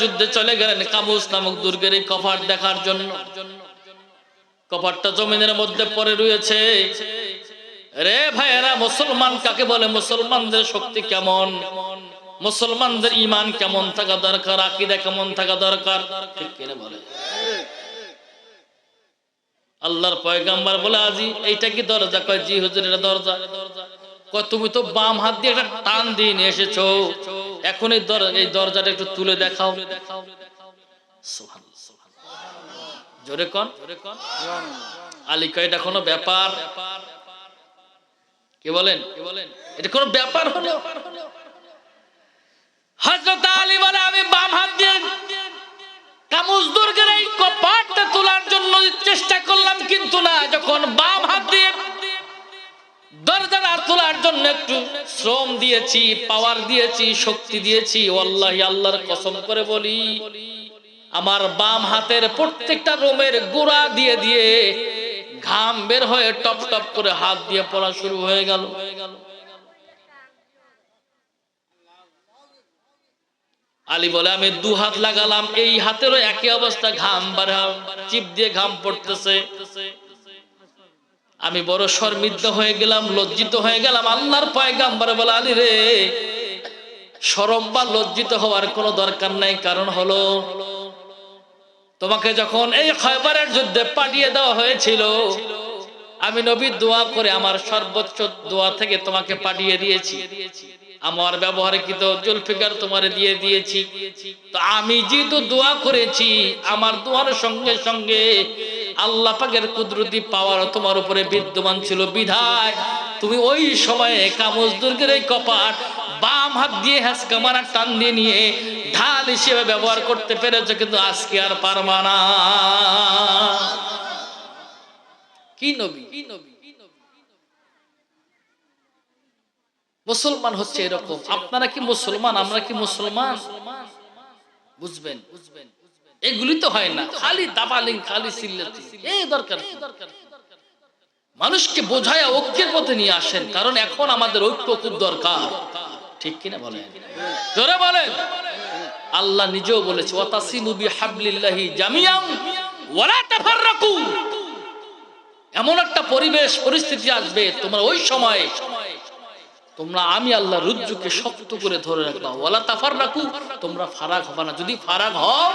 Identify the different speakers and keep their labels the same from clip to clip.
Speaker 1: যুদ্ধে চলে গেলেন কাবুস নামক দুর্গের এই কপাট দেখার জন্য। কপাটটা জমিনের মধ্যে রয়েছে। রে ভাইয়েরা, মুসলমান কাকে বলে? মুসলমানদের শক্তি কেমন? মুসলমানদের ইমান কেমন থাকা দরকার? আকিদা কেমন থাকা দরকার? আল্লাহর পয়গাম্বার বলে, আজি এইটা কি দরজা? কয়, জি হুজুর, এটা দরজা। কয় তুমি তো বাম হাত দিয়ে একটা টান দিয়ে নিয়ে এসেছ। এখন এই এই দরজাটা একটু তুলে দেখাও। জোরে কন। কন ব্যাপার? কি বলেন? এটা কোনো ব্যাপার হলো? হযরত আলী বলে, আমি বাম হাত দিয়ে এই কপাটটা তোলার জন্য চেষ্টা করলাম, কিন্তু না। যখন বাম হাত দিয়ে দরজাটা তোলার জন্য একটু শ্রম দিয়েছি পাওয়ার দিয়েছি, শক্তি দিয়েছি। আল্লাহ আল্লাহর কসম করে বলি, আমার বাম হাতের প্রত্যেকটা রোমের গোড়া দিয়ে দিয়ে ঘাম বের হয়ে টপ টপ করে হাত দিয়ে পড়া শুরু হয়ে গেল। আলী বলে, আমি দু হাত লাগালাম, এই হাতেরও একই অবস্থা, ঘাম বাড়া, চিপ দিয়ে ঘাম পড়তেছে। আমি বড় শর্মিদ্ধ হয়ে গেলাম, লজ্জিত হয়ে গেলাম। আল্লাহর পয়গাম্বার বলে, আলী রে সরম বা লজ্জিত হওয়ার কোনো দরকার নাই। কারণ হলো, তোমাকে যখন এই খয়বারের যুদ্ধে পাঠিয়ে দেওয়া হয়েছিল, আমি নবী দোয়া করে আমার সর্বোচ্চ দোয়া থেকে তোমাকে পাঠিয়ে দিয়েছি। আমার ব্যবহারে কি তো জুলফিকার তোমারে দিয়ে দিয়েছি। তো আমি যেহেতু দোয়া করেছি, আমার দোয়ার সঙ্গে সঙ্গে আল্লাহ পাকের কুদরতি পাওয়ার তোমার উপরে বিদ্যমান ছিল বিধায়। তুমি ওই সময়ে কামজ দুর্গের এই কপাট বাম হাত দিয়ে হ্যাসকা মারা টান দিয়ে নিয়ে ঢাল হিসেবে ব্যবহার করতে পেরেছ, কিন্তু আজকে আর পারবা না। কি নবী কি নবী? মুসলমান হচ্ছে এরকম। আপনারা কি মুসলমান, আমরা কি মুসলমান? বুঝবেন। এগুলি তো হয় না। খালি দাবালিং, খালি সিল্লাতি। এই দরকার মানুষকে বোঝায় ঐক্যের পথে নিয়ে আসেন, কারণ এখন আমাদের ঐক্য খুব দরকার। ঠিক কিনা বলেন? জোরে বলেন। আল্লাহ নিজেও বলেছে ওয়াতাসিমু বিহাবলিল্লাহি জামিয়াম ওয়ালা তাফাররাকু। এমন একটা পরিবেশ, পরিস্থিতি আসবে, তোমরা ওই সময় তোমরা আমি আল্লাহ রুজ্জুকে শক্ত করে ধরে রাখবা। ওয়ালা তাফার রাখু তোমরা ফারাক হবে না। যদি ফারাক হও,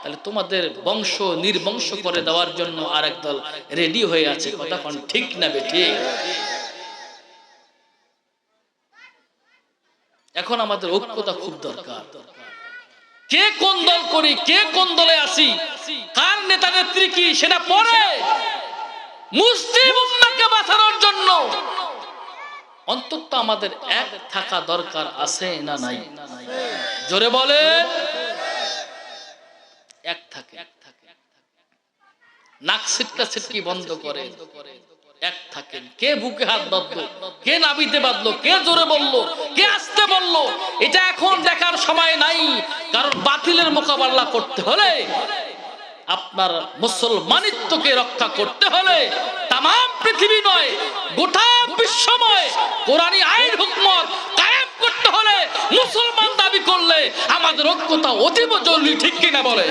Speaker 1: তাহলে তোমাদের বংশ নির্বংশ করে দেওয়ার জন্য আরেক দল রেডি হয়ে আছে। কথা কোন, ঠিক না বে, ঠিক? এখন আমাদের ঐক্যতা খুব দরকার। কে কোন দল করি, কে কোন দলে আসি, কার নেতা নেত্রী কি, সেটা পরে। মুসলিম উম্মাহকে বাঁচানোর জন্য অন্তত আমাদের এক থাকা দরকার আছে না নাই? জোরে বলে। এক থাকে। নাক ছিটকা ছিটকি বন্ধ করে। এক থাকেন কে বুকে হাত বাঁধলো? কে নাবিতে বাঁধলো? কে জোরে বলল? কে আসতে বলল? এটা এখন দেখার সময় নাই। কারণ বাতিলের মোকাবেলা করতে হলে আপনার মুসলমানিত্বকে রক্ষা করতে হলে তাম পৃথিবী নয়, গোটা বিশ্বময় কোরআনী আইন হুকমত কায়েম করতে হলে মুসলমান দাবি করলে আমাদের ঐক্যতা অতীব জরুরি, ঠিক কিনা বলে?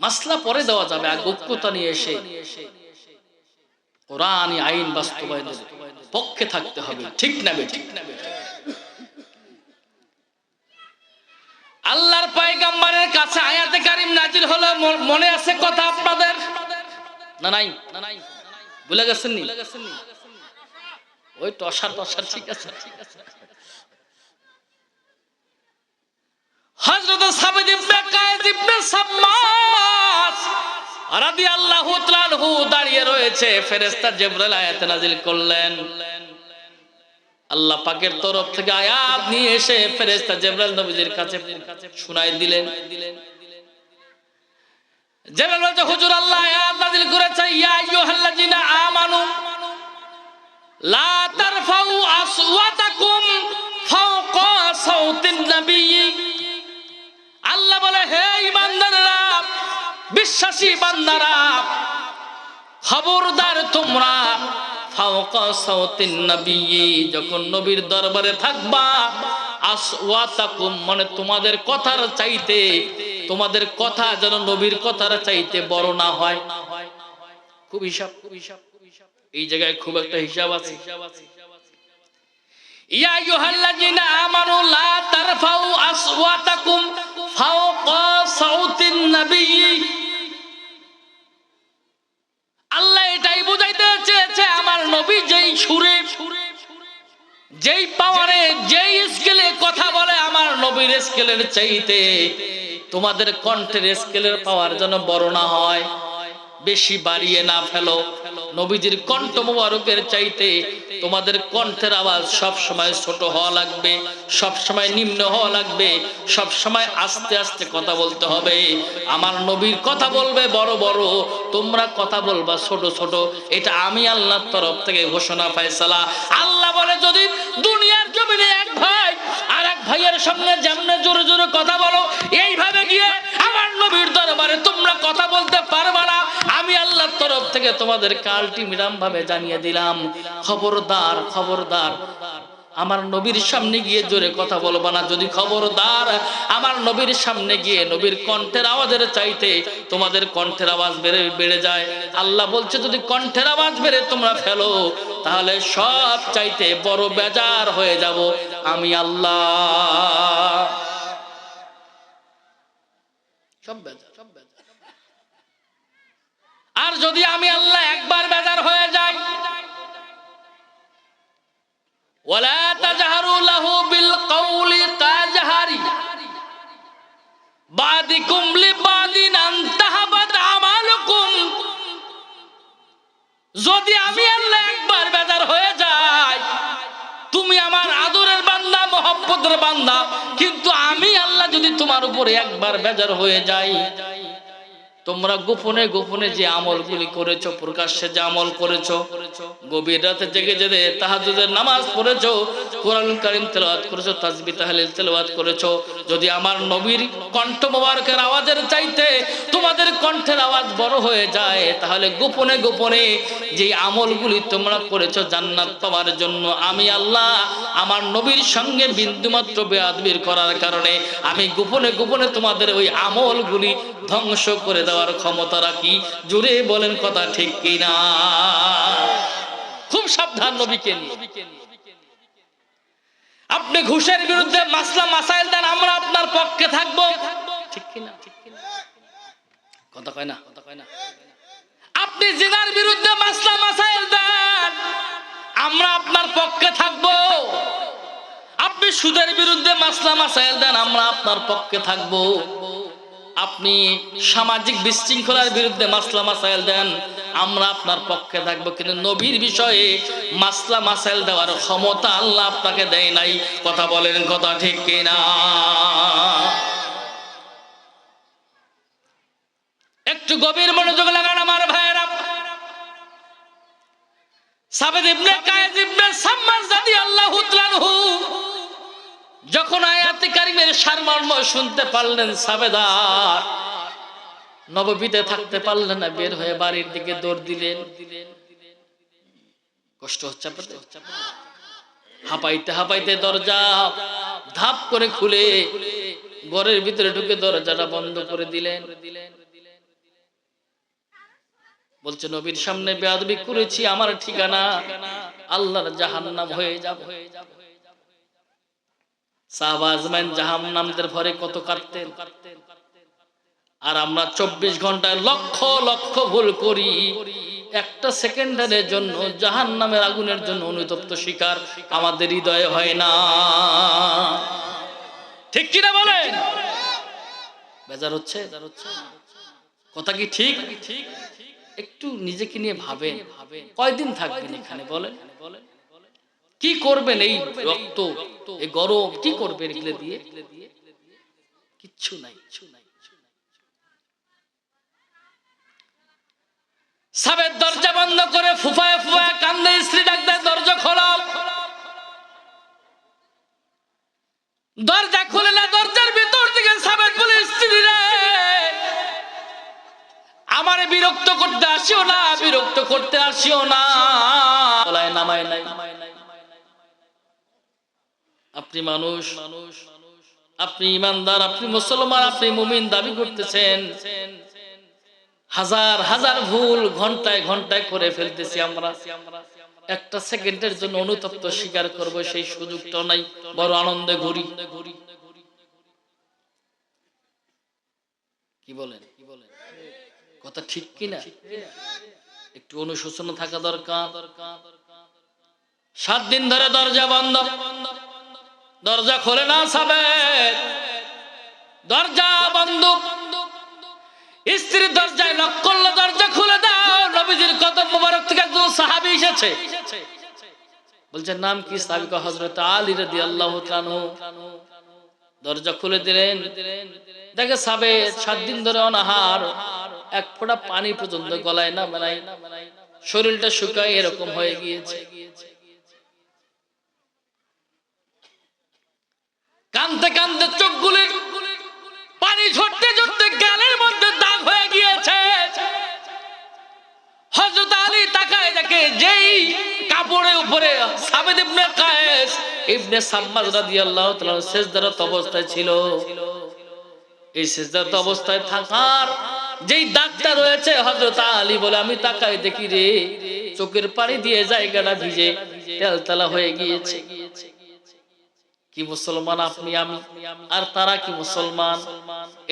Speaker 1: মাসলা পরে দেওয়া যাবে, আগে ঐক্যতা নিয়ে এসে কোরআনী আইন বাস্তবায়নের পক্ষে থাকতে হবে, ঠিক না ঠিক না বে আল্লাহর পয়গাম্বারের কাছে আয়াতে কারিম নাজির হলো, মনে আছে কথা আপনাদের? না নাই? ভুলে গেছেন নি? ওই টসার টসার, ঠিক আছে। ঠিক আছে ইবনে দাঁড়িয়ে রয়েছে, ফেরেশতা জিবরাইল আয়াত নাজিল করলেন। আল্লাহ পাকের তরফ থেকে আয়াত নিয়ে এসে ফেরেশতা জিবরাইল নবীজির কাছে শুনাই দিলেন। জিবরাইল বলছে, হুজুর, আল্লাহ আয়াত নাজিল করেছে। ইয়া আইয়ুহাল্লাযিনা আমানু, লা তারফাউ আসওয়াতাকুম ফাওকা সাউতিন নবী আল্লাহ বলে, হে ইমানদাররা বিশ্বাসী বান্দারা, খবরদার তোমরা যখন নবীর দরবারে থাকবা মানে তোমাদের কথার চাইতে, তোমাদের কথা যেন নবীর কথার চাইতে বড় না হয়। খুব হিসাব খুব হিসাব হিসাব। এই জায়গায় খুব একটা হিসাব আছে। ইয়া আইয়ুহাল্লাযীনা আমানু এটাই বুঝাইতে চেয়েছে আমার নবী যেই সুরে, যেই পাওয়ারে যেই স্কেলে কথা বলে আমার নবীর স্কেলের চাইতে তোমাদের কণ্ঠের স্কেলের পাওয়ার যেন বড় না হয়। বেশি বাড়িয়ে না ফেলো। নবীজির কণ্ঠ মোবারকের চাইতে তোমাদের কণ্ঠের আওয়াজ সব সময় ছোট হওয়া লাগবে সব সময় নিম্ন হওয়া লাগবে সব সময় আস্তে আস্তে কথা বলতে হবে। আমার নবীর কথা বলবে বড় বড়, তোমরা কথা বলবা ছোট ছোট। এটা আমি আল্লাহর তরফ থেকে ঘোষণা, ফায়সালা। আল্লাহ বলে যদি দুনিয়ার জমিনে এক ভাই আর এক ভাইয়ের সঙ্গে যেমনে জোরে জোরে কথা বলো, এইভাবে গিয়ে আমার নবীর দরবারে তোমরা কথা বলতে পারবা না। আমি আল্লাহর তরফ থেকে তোমাদের কালটি মিরাম ভাবে জানিয়ে দিলাম। খবরদার খবরদার। আমার নবীর সামনে গিয়ে জোরে কথা বলব না। যদি খবরদার আমার নবীর সামনে গিয়ে নবীর কণ্ঠের আওয়াজের চাইতে তোমাদের কণ্ঠের আওয়াজ বেড়ে বেড়ে যায়। আল্লাহ বলছে, যদি কণ্ঠের আওয়াজ বেড়ে তোমরা ফেলো, তাহলে সব চাইতে বড় বেজার হয়ে যাব। আমি আল্লাহ। সব বেজার। সব বেজার আর যদি আমি আল্লাহ একবার বেজার হয়ে যাই ওয়ালা তাজহারু লাহু বিল কাউলি কাজহারি বাদিকুম যদি আমি আল্লাহ একবার বেজার হয়ে যাই, তুমি আমার আদরের বান্দা, মহব্বতের বান্দা, কিন্তু আমি আল্লাহ যদি তোমার উপরে একবার বেজার হয়ে যাই তোমরা গোপনে গোপনে যে আমলগুলি করেছ, প্রকাশ্যে যে আমল করেছ, গভীর রাতে জেগে জেগে তাহাজুদের নামাজ পড়েছো, কোরআন কারিম তেলাওয়াত করেছ তাজবি তাহলিল তেলাওয়াত করেছ, যদি আমার নবীর কণ্ঠ মোবারকের আওয়াজের চাইতে তোমাদের কণ্ঠের আওয়াজ বড় হয়ে যায়, তাহলে গোপনে গোপনে যে আমলগুলি তোমরা করেছ জান্নাত পাওয়ার জন্য আমি আল্লাহ আমার নবীর সঙ্গে বিন্দুমাত্র বেয়াদবির করার কারণে আমি গোপনে গোপনে তোমাদের ওই আমলগুলি ধ্বংস করে দেওয়ার ক্ষমতা রাখি। জুড়ে বলেন কথা ঠিক কিনা। খুব সাবধান নবীকে আপনি ঘুষের বিরুদ্ধে মাসলা মাসাইল দেন, আমরা আপনার পক্ষে থাকব। ঠিক কিনা? কথা কয় না কথা কয় না? আপনি জিনার বিরুদ্ধে মাসলা মাসাইল দেন, আমরা আপনার পক্ষে থাকব। আপনি সুদের বিরুদ্ধে মাসলা মাসাইল দেন, আমরা আপনার পক্ষে থাকব। আপনি সামাজিক বিশৃঙ্খলার বিরুদ্ধে মাসলা মাসাইল দেন, আমরা আপনার পক্ষে থাকব। কিন্তু নবীর বিষয়ে মাসলা মাসাইল দেওয়ার ক্ষমতা আল্লাহ আপনাকে দেয় নাই। কথা বলেন, কথা ঠিক কিনা? একটু গভীর মনোযোগ লাগান আমার ভাইয়েরা। সাবেদ ইবনে কায়েদ ইবনে সাম্মাস রাদিয়াল্লাহু তাআলাহু যখন আয়াতে কারিমের সারমর্ম শুনতে পারলেন সাবেদার, নববীতে থাকতে পারলেন না, বের হয়ে বাড়ির দিকে দৌড় দিলেন। কষ্ট হচ্ছে হাঁপাইতে হাঁপাইতে দরজা ধাপ করে খুলে ঘরের ভিতরে ঢুকে দরজাটা বন্ধ করে দিলেন। বলছে, নবীর সামনে বেয়াদবি করেছি, আমার ঠিকানা আল্লাহর জাহান্নাম হয়ে যাবে। সাহবাজম্যান জাহান্নামদের ভরে কত কাটতেন আর আমরা চব্বিশ ঘন্টায় লক্ষ লক্ষ ভুল করি। একটা সেকেন্ডারের জন্য জাহান নামের আগুনের জন্য অনুতপ্ত শিকার আমাদের হৃদয়ে হয় না। ঠিক কিনা বলেন? বেজার হচ্ছে? কথা কি ঠিক? একটু নিজেকে নিয়ে ভাবেন। কয়দিন থাকবেন এখানে বলেন বলেন? কি করবেন এই রক্ত এই গরম? কি করবেন এগুলো দিয়ে? কিচ্ছু নাই সাবের দরজা বন্ধ করে ফুফায় ফুফায় কান্দে স্ত্রী দরজা খোলা দরজা খুলে না দরজার ভিতর থেকে সাবেদ বলে স্ত্রী রে আমারে বিরক্ত করতে আসিও না বিরক্ত করতে আসিও না। নামায় নাই। আপনি মানুষ মানুষ আপনি ইমানদার, আপনি মুসলমান, আপনি মুমিন দাবি করতেছেন। হাজার হাজার ভুল ঘন্টায় ঘন্টায় করে ফেলতেছি আমরা। একটা সেকেন্ডের জন্য অনুতপ্ত স্বীকার করব, সেই সুযোগটা নাই, বড় আনন্দে ঘুরি। কি বলেন কি বলেন? কথা ঠিক কিনা? একটু অনুশোচনা থাকা দরকার। সাত দিন ধরে দরজা বন্ধ। দরজা খোলে না সাবে দরজা বন্ধ। স্ত্রীর দরজায় নক করলে দরজা খুলে দাও। নবীজির কদম মোবারক থেকে একজন সাহাবী এসেছে। বলছে, নাম কি সাহাবী হযরত আলী রাদিয়াল্লাহু তাআলা? দরজা খুলে দিলেন। দেখে সাবে সাত দিন ধরে অনাহার। এক ফোঁটা পানি পর্যন্ত গলায় না বানাই শরীরটা শুকায় এরকম হয়ে গিয়েছে। কানতে কানতে চোখগুলি পানি ঝরতে ঝরতে গালের মধ্যে দাগ হয়ে গিয়েছে। হযরত আলী তাকায় দেখে, যেই কাপড়ের উপরে সাবেদ ইবনে কায়েস ইবনে সাম্মাস রাদিয়াল্লাহু তাআলা সিজদারত অবস্থায় ছিল। এই সিজদারত অবস্থায় থাকার যেই দাগটা রয়েছে হযরত আলী বলে, আমি তাকাই দেখি রে, চোখের পানি দিয়ে জায়গাটা ভিজে তেলতলা হয়ে গিয়েছে। কি মুসলমান আপনি আমি? আর তারা কি মুসলমান?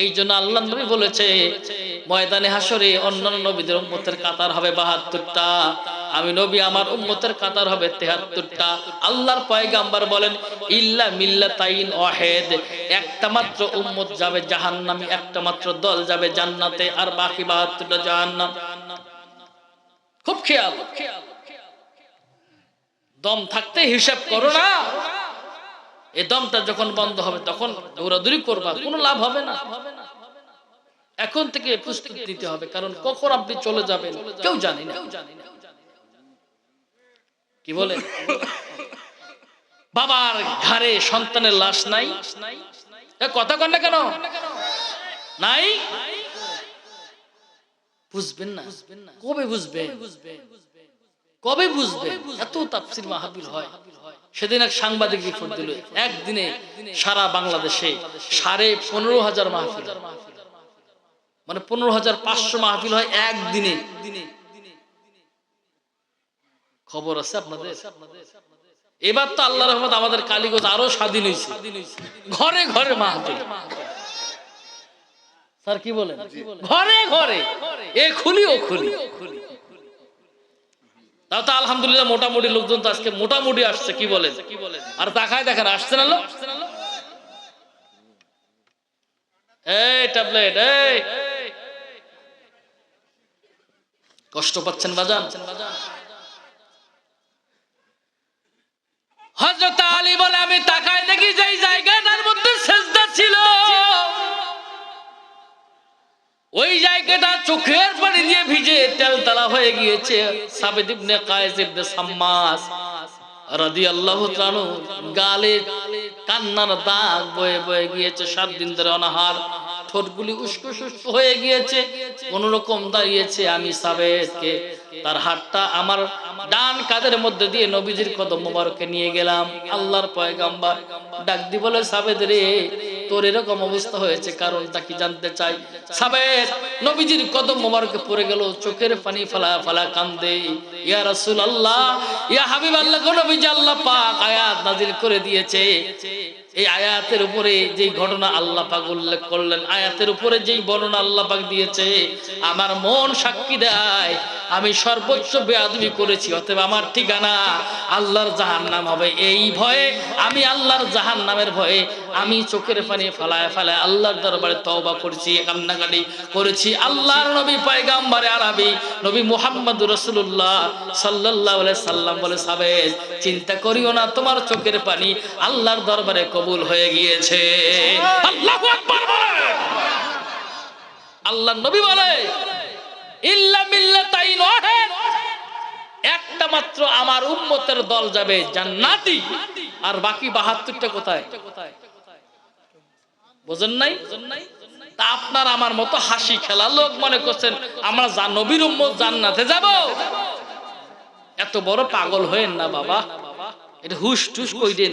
Speaker 1: এই জন্য আল্লাহ নবী বলেছে, ময়দানে হাসরে অন্যান্য নবীদের উম্মতের কাতার হবে বাহাত্তরটা। আমি নবী, আমার উম্মতের কাতার হবে তেহাত্তরটা। আল্লাহর পয়গাম্বার বলেন, ইল্লা মিল্লা তাইন ওয়াহেদ। একটা মাত্র উম্মত যাবে জাহান্নামে, একটা মাত্র দল যাবে জান্নাতে, আর বাকি বাহাত্তরটা জাহান্নাম। খুব খেয়াল। দম থাকতে হিসাব করো না। এই দমটা যখন বন্ধ হবে, তখন দৌড়াদৌড়ি করবা, কোনো লাভ হবে না। এখন থেকে প্রস্তুতি দিতে হবে, কারণ কখন আপনি চলে যাবেন, কেউ জানি না। কি বলে? বাবার ঘাড়ে সন্তানের লাশ নাই? কথা কন না কেন? নাই? বুঝবেন না। কবে বুঝবে? কবে বুঝবে? এত তাফসির মাহফিল হয়। সেদিন এক সাংবাদিক রিপোর্ট দিল একদিনে সারা বাংলাদেশে সাড়ে পনেরো হাজার মাহফিল মানে পনেরো হাজার পাঁচশো মাহফিল হয় একদিনে। খবর আছে আপনাদের? এবার তো আল্লাহ রহমত আমাদের কালীগঞ্জ আরও স্বাধীন হয়েছে। ঘরে ঘরে মাহফিল। স্যার কি বলেন? ঘরে ঘরে। এ খুলি ও খুলি। তাও তো আলহামদুলিল্লাহ মোটামুটি লোকজন তো আজকে মোটামুটি আসছে, কি বলেন? আর তাকায় দেখেন, আসছে না লোক? এই ট্যাবলেট, এই। কষ্ট পাচ্ছেন বাজান? হজরত আলী বলে, আমি তাকায় দেখি যে জায়গাটার মধ্যে সেজদা ছিল। ওই জায়গাটা চোখের পানি দিয়ে ভিজে তেলতলা হয়ে গিয়েছে। সাবেদ ইবনে কায়েস ইবনে সাম্মাস রাদিয়াল্লাহু তাআলা গালে কান্নার দাগ বয়ে বয়ে গিয়েছে। সাত দিন ধরে অনাহার, ঠোঁটগুলি হয়ে গিয়েছে। কোন রকম দাঁড়িয়েছে আমি সাবেদকে। তার হাতটা আমার ডান কাদের মধ্যে দিয়ে নবীজির কদম মোবারকে নিয়ে গেলাম। আল্লাহর পয়গাম্বার ডাক দি বলে, সাবেদ রে তোর এরকম অবস্থা হয়েছে কারণটা কি জানতে চাই? সাবেদ নবীজির কদম মোবারকে পড়ে গেল, চোখের পানি ফালা ফালা কান্দে। ইয়া রাসূলুল্লাহ, ইয়া হাবিব আল্লাহ নবীজি, আল্লাহ পাক আয়াত নাজিল করে দিয়েছে। এই আয়াতের উপরে যে ঘটনা আল্লাহ পাক উল্লেখ করলেন, আয়াতের উপরে যেই বর্ণনা আল্লাহ পাক দিয়েছে, আমার মন সাক্ষী দেয়, আমি সর্বোচ্চ বেয়াদবি করেছি, অতএব আমার ঠিকানা আল্লাহর জাহান্নাম হবে। এই ভয়ে আমি আল্লাহর জাহান্নামের ভয়ে আমি চোখের পানি ফালায় ফালায় আল্লাহর দরবারে তওবা করেছি, কান্নাকাটি করেছি। আল্লাহর নবী পয়গাম্বরে আরবি নবী মুহাম্মদ রাসূলুল্লাহ সাল্লাল্লাহু আলাইহি সাল্লাম বলে সাবেজ চিন্তা করিও না তোমার চোখের পানি আল্লাহর দরবারে কবুল হয়ে গিয়েছে। আল্লাহু আকবার বলে। আল্লাহ নবী বলে ইল্লা মিল্লাতাইন ওয়াহিদ একটা মাত্র আমার উম্মতের দল যাবে জান্নাতি আর বাকি 72টা কোথায়? বুঝেন নাই? তা আপনার আমার মতো হাসি খেলা লোক মনে করছেন আমরা যা নবীর উম্মত জান্নাতে যাব? এত বড় পাগল হয়েন না বাবা। এটা হুশ টুস কই দেন?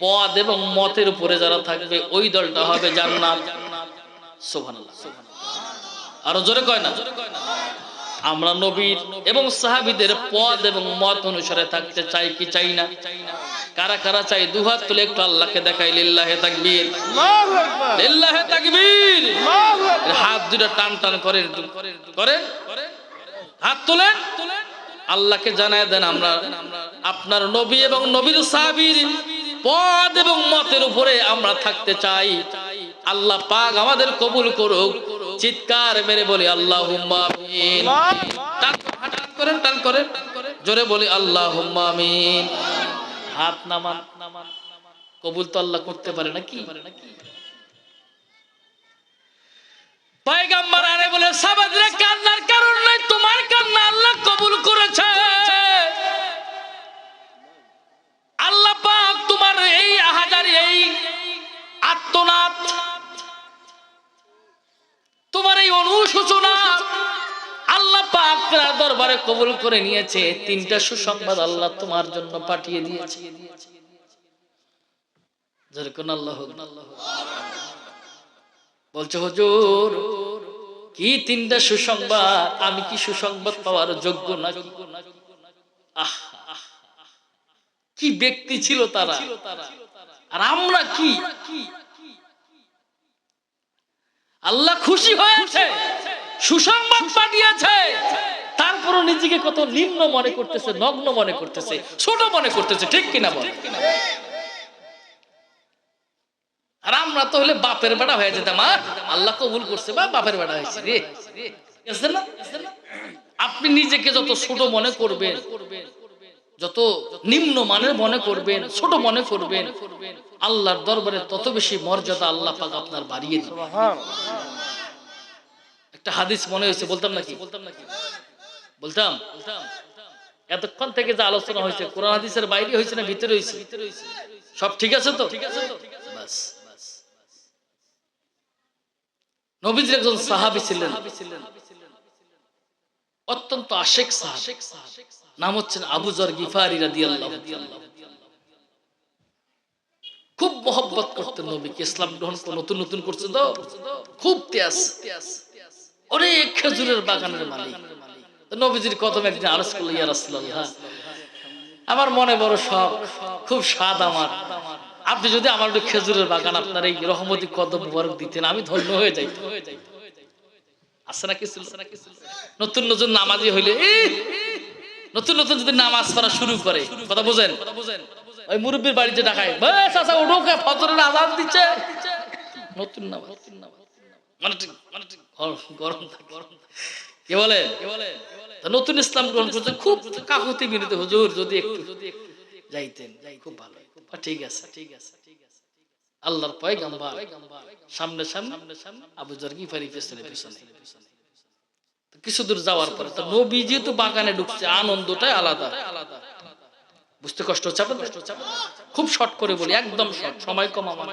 Speaker 1: পদ এবং মতের উপরে যারা থাকবে ওই দলটা হবে জান্নাত সুবহানাল্লাহ। আরও জোরে কয় না? আমরা নবীর এবং সাহাবীদের পদ এবং মত অনুসারে থাকতে চাই কি চাই না? কারা কারা চাই? দুহাত তুলে একটু আল্লাহকে দেখাই লিল্লাহে তাকবীর। লিল্লাহে তাকবীর। হাত দুটো টান টান করেন একটু করেন। হাত তোলেন। আল্লাহকে জানায় দেন আমরা আপনার নবী এবং নবীর সাহাবীর পদ এবং মতের উপরে আমরা থাকতে চাই। আল্লাহ পাক আমাদের কবুল করুক। চিৎকার মেরে বলি আল্লাহ করেন টান করেন। জোরে বলি আল্লাহ আমিন। হাত নামান। কবুল তো আল্লাহ করতে পারে নাকি? তোমার কান্না আল্লাহ কবুল করেছে। আল্লাহ আত্মনাথ তোমার এই অনুশোচনা আল্লাহ পাক দরবারে কবুল করে নিয়েছে। তিনটা সুসংবাদ আল্লাহ তোমার জন্য পাঠিয়ে দিয়েছে। বলছে, হুজুর, কি তিনটা সুসংবাদ? আমি কি সুসংবাদ পাওয়ার যোগ্য না কি ব্যক্তি ছিল তারা? আর আমরা কি? আল্লাহ খুশি হয়েছে সুসংবাদ পাঠিয়েছে। তারপরও নিজেকে কত নিম্ন মনে করতেছে নগ্ন মনে করতেছে ছোট মনে করতেছে ঠিক কিনা বল? আর আমরা তো হলে বাপের বেটা হয়ে যেতাম আর আল্লাহ কবুল করছে বা বাপের বেটা হয়েছে রে। না? আপনি নিজেকে যত ছোট মনে করবেন যত নিম্ন মানের মনে করবেন ছোট মনে করবেন আল্লাহর দরবারে তত বেশি মর্যাদা আল্লাহ পাক আপনার বাড়িয়ে দিবে একটা হাদিস মনে হয়েছে বলতাম নাকি? বলতাম। নাকি বলতাম এতক্ষণ থেকে যে আলোচনা হয়েছে কোরআন হাদিসের বাইরে হয়েছে না ভিতরে হয়েছে? সব ঠিক আছে তো? ঠিক আছে তো বাস একজন সাহাবী ছিলেন। অত্যন্ত আশেক সাহাবী। নাম হচ্ছেন আবু জর গিফারি রাদিয়াল্লাহু খুব মহব্বত করতেন নবীকে, ইসলাম গ্রহণ নতুন নতুন করছে তো। খুব ত্যাস অনেক খেজুরের বাগানের মালিক। নবীজির কদম একদিন আরজ করল, ইয়া রাসূলুল্লাহ, আমার মনে বড় শখ, খুব স্বাদ আমার। আপনি যদি আমার একটু খেজুরের বাগান, আপনার এই রহমতি কদম মুবারক দিতেন, আমি ধন্য হয়ে যাইতাম। আছে না কিছু নতুন নতুন নামাজি হইলে নতুন নতুন যদি নামাজ পড়া শুরু করে, কথা বোঝেন? ওই মুরব্বীর বাড়িতে ডাকায় আচ্ছা উঠো ফজরের দিচ্ছে। নতুন মানে মানে নতুন ইসলাম গ্রহণ করছে খুব কাকুতি মিনিতে হুজুর, যদি একটু যদি একটু যাইতেন, খুব ভালো ঠিক আছে ঠিক আছে। ঠিক আছে আল্লাহর পয় পয়গাম্বার, সামনে সামনে সামনে আবু জর ফারি পেছনে পেছনে। কিছু দূর যাওয়ার পরে, তো নবী যেহেতু বাগানে ঢুকছে, আনন্দটাই আলাদা। বুঝতে কষ্ট হচ্ছে আপনাদের? খুব শর্ট করে বলি, একদম শর্ট, সময় কম আমার।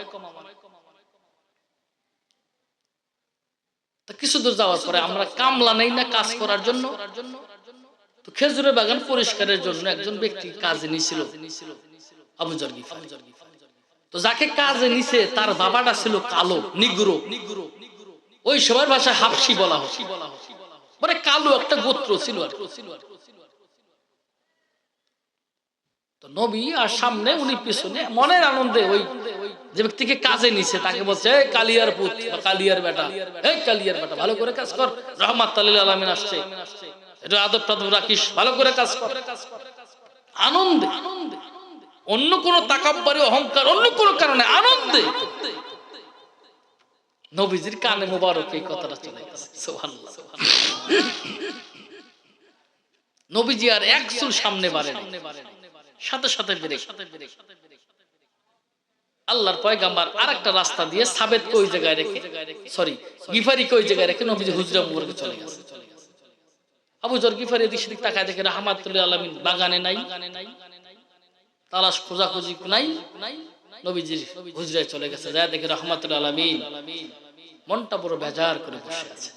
Speaker 1: কিছু দূর যাওয়ার পরে আমরা কামলা নেই না কাজ করার জন্য। তো খেজুরের বাগান পরিষ্কারের জন্য একজন ব্যক্তি কাজে নিছিল, আবু জর গিফারি। তো যাকে কাজে নিছে, তার বাবাটা ছিল কালো, নিগ্রো। ওই সবার ভাষায় হাফসি বলা হচ্ছে মানে কালো একটা গোত্র ছিল আর তো নবী আর সামনে উনি পিছনে মনের আনন্দে ওই যে ব্যক্তিকে কাজে নিছে, তাকে বলছে, "এই কালিয়ার পুত কালিয়ার বেটা, এই কালিয়ার বেটা, ভালো করে কাজ কর, রহমাত আলামিন আসছে। এটা আদব টাদব রাখিস, ভালো করে কাজ কর। আনন্দে, অন্য কোন তাকাব্বারি অহংকার অন্য কোন কারণে আনন্দে। নবীজির কানে মোবারক এই কথাটা চলে গেছে। নবীজি আর এক চুল সামনে বাড়ে সাথে সাথে বেড়ে আল্লাহর পয়গাম্বার আর একটা রাস্তা দিয়ে সাবেত ওই জায়গায় রেখে সরি, গিফারি ওই জায়গায় রেখে নবীজি হুজরা মুবারকে চলে গেছে। আবু জর গিফারি এদিক সেদিক তাকায় দেখে রাহমাতুল্লাহ আলামিন বাগানে নাই, তালাশ খোঁজাখুঁজি নাই। নবীজির হুজরায় চলে গেছে। যায় দেখে রহমাতুল্লাহ আলামিন মনটা বড় বেজার করে বসে আছে।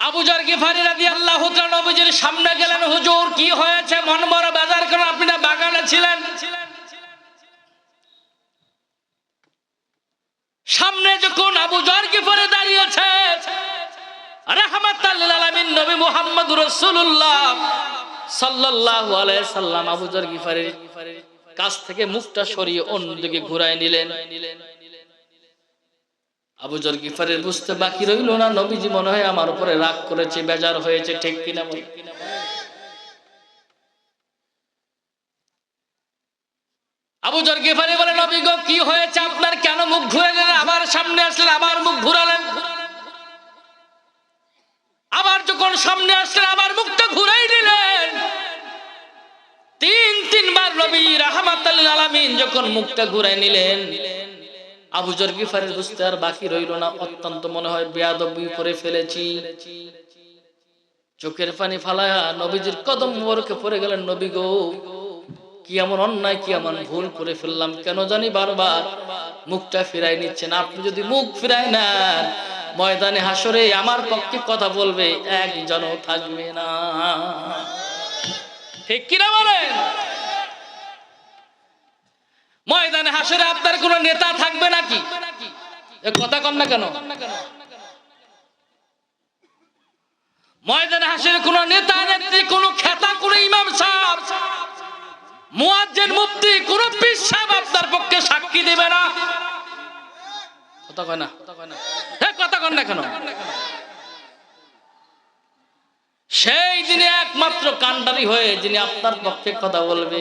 Speaker 1: সামনে কি মন যখন আবু জার গিফারি দাঁড়িয়েছে, রাহমাতাল নবী মোহাম্মদ রাসূলুল্লাহ। সাল্লাল্লাহু আলাইহি সাল্লাম আবু গিফারির কাছ থেকে মুখটা সরিয়ে অন্যদিকে ঘুরায় নিলেন। আবু গিফারের বুঝতে বাকি রইল না, নবীজি মনে হয় আমার উপরে রাগ করেছে, বেজার হয়েছে, ঠিক কিনা আবু জর গিফারি বলে, নবী গো, কি হয়েছে? আপনার কেন মুখ ঘুরে গেলেন আবার সামনে আসলেন, আবার মুখ ঘুরালেন। আবার যখন সামনে আসলেন, আবার মুখটা ঘুরাই দিলেন না চোখের পানি ফালায়া নবীজির কদম মোবারকে পড়ে গেলেন, নবী গো, কি এমন অন্যায়, কি এমন ভুল করে ফেললাম, কেন জানি বারবার মুখটা ফিরাই নিচ্ছেন, আপনি যদি মুখ ফিরাই নেন, ময়দানে হাসরে আমার পক্ষে কথা বলবে, একজনও থাকবে না। ঠিক কিনা বলেন ময়দানে হাসরে আপনার কোন নেতা থাকবে নাকি? কথা কন না কেন? ময়দানে হাসরে কোন নেতা, নেত্রী, কোন খেতা, কোন ইমাম সাহেব, মুয়াজ্জিন, মুফতি, কোন পীর আপনার পক্ষে সাক্ষী দেবে না। সেই দিনে একমাত্র কান্ডারি হয়ে যিনি আপনার পক্ষে কথা বলবে।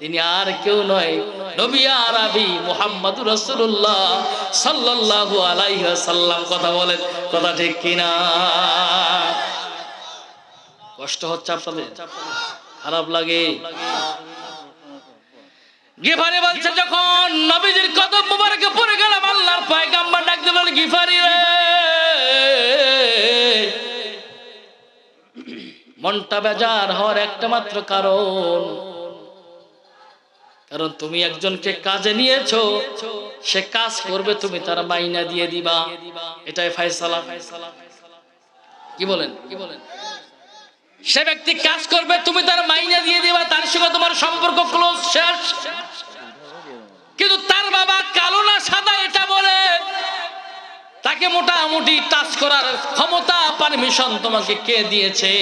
Speaker 1: তিনি আর কেউ নয়, নবী আরবি মুহাম্মদুর রাসূলুল্লাহ সাল্লাল্লাহু আলাইহি ওয়াসাল্লাম। কথা বলেন, কথা ঠিক কিনা? কষ্ট হচ্ছে আপনাদের? খারাপ লাগে? গিফারি বলছে, যখন নবীজির কদম মুবারকে পড়ে গেলাম, আল্লাহর পয়গাম্বার ডাক দিলেন গিফারি রে! মনটা বেজার হওয়ার একটা মাত্র কারণ কারণ তুমি একজনকে কাজে নিয়েছো, সে কাজ করবে তুমি তার মাইনা দিয়ে দিবা। এটাই ফায়সালা। কি বলেন? কি বলেন সে ব্যক্তি কাজ করবে, তুমি তার মাইনা দিয়ে দিবা, তার সঙ্গে তোমার সম্পর্ক ক্লোজ শেষ। কিন্তু তার বাবা কালো না সাদা, এটা বলে, তাকে মোটামুটি টাচ করার ক্ষমতা পারমিশন তোমাকে কে দিয়েছে?